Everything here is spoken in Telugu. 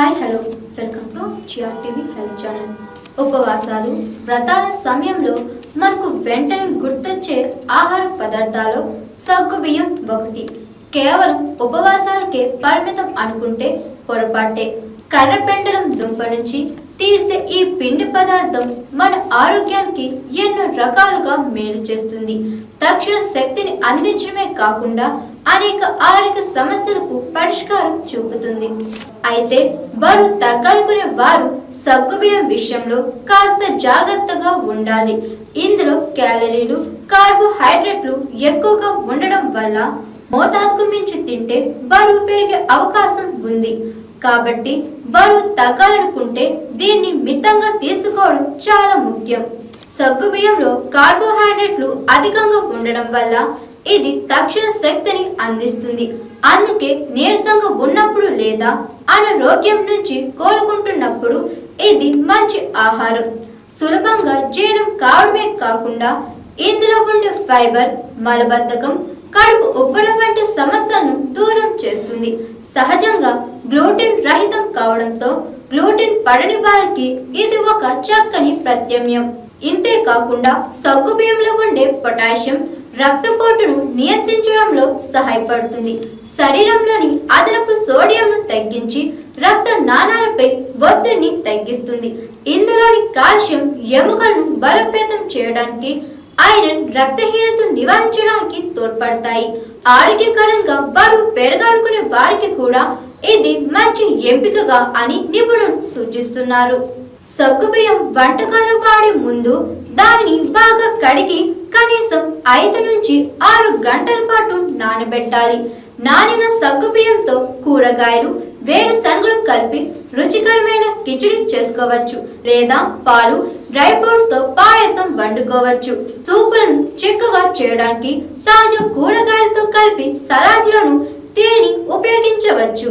Hi hello. Welcome to G R TV health channel. ఉపవాసాలు వ్రతాల సమయంలో మనకు వెంటనే గుర్తొచ్చే ఆహార పదార్థాలు సగ్గుబియ్యం ఒకటి. కేవలం ఉపవాసాలకే పరిమితం అనుకుంటే పొరపాటే. కర్రపెండలం దుంప నుంచి తీసే ఈ పిండి పదార్థం మన ఆరోగ్యానికి ఎన్నో రకాలుగా మేలు చేస్తుంది. తక్షణ శక్తిని అందించడమే కాకుండా అనేక ఆరోగ్య సమస్యలకు పరిష్కారం చూపుతుంది. అయితే బరువు తగ్గాలనుకునే వారు సగ్గుబియ్యం విషయంలో కాస్త జాగ్రత్తగా ఉండాలి. ఇందులో క్యాలరీలు కార్బోహైడ్రేట్లు ఎక్కువగా ఉండడం వల్ల మోతాదుకు మించి తింటే బరువు పెరిగే అవకాశం ఉంది. కాబట్టి బరువు తగ్గాలనుకుంటే దీన్ని మితంగా తీసుకోవడం చాలా ముఖ్యం. సగ్గు బియ్యంలో కార్బోహైడ్రేట్లు అధికంగా ఉండడం వల్ల ఇది తక్షణ శక్తిని అందిస్తుంది. అందుకే నీరసంగా ఉన్నప్పుడు లేదా అనారోగ్యం నుంచి కోలుకుంటున్నప్పుడు ఇది మంచి ఆహారం. సులభంగా జీర్ణం కావడమే కాకుండా ఇందులో ఉండే ఫైబర్ మలబద్ధకం కడుపు ఉబ్బడం వంటి సమస్యలను దూరం చేస్తుంది. సహజంగా గ్లూటెన్ రహితం కావడంతో గ్లూటెన్ పడని వారికి ఇది ఒక చక్కని ప్రత్యామ్నాయం. ఇంతే కాకుండా సగ్గు బియ్యంలో ఉండే పొటాషియం రక్తపోటును నియంత్రించడంలో సహాయపడుతుంది. శరీరంలోని అదనపు సోడియంను తగ్గించి రక్త నాణాలపై ఒత్తిడిని తగ్గిస్తుంది. ఇందులోని కాల్షియం ఎముకలను బలోపేతం చేయడానికి ఐరన్ రక్తహీనత నివారించ తోడ్పడతాయి. ఆరోగ్యకరంగా బరువు పెరగాలనుకునే వారికి కూడా ఇది మంచి ఎంపికగా అని నిపుణులు సూచిస్తున్నారు. సగ్గుబియ్యం వంటకాలు వాడే ముందు దానిని బాగా కడిగి కనీసం ఐదు నుంచి ఆరు గంటల పాటు నానబెట్టాలి. నానిన సగ్గుబియ్యంతో కూరగాయలు వేరు శనగలు కలిపి రుచికరమైన కిచిడి చేసుకోవచ్చు లేదా పాలు డ్రై ఫ్రూట్స్తో పాయసం వండుకోవచ్చు. సూపులను చిక్కగా చేయడానికి తాజా కూరగాయలతో కలిపి సలాడ్లను దీనిని ఉపయోగించవచ్చు.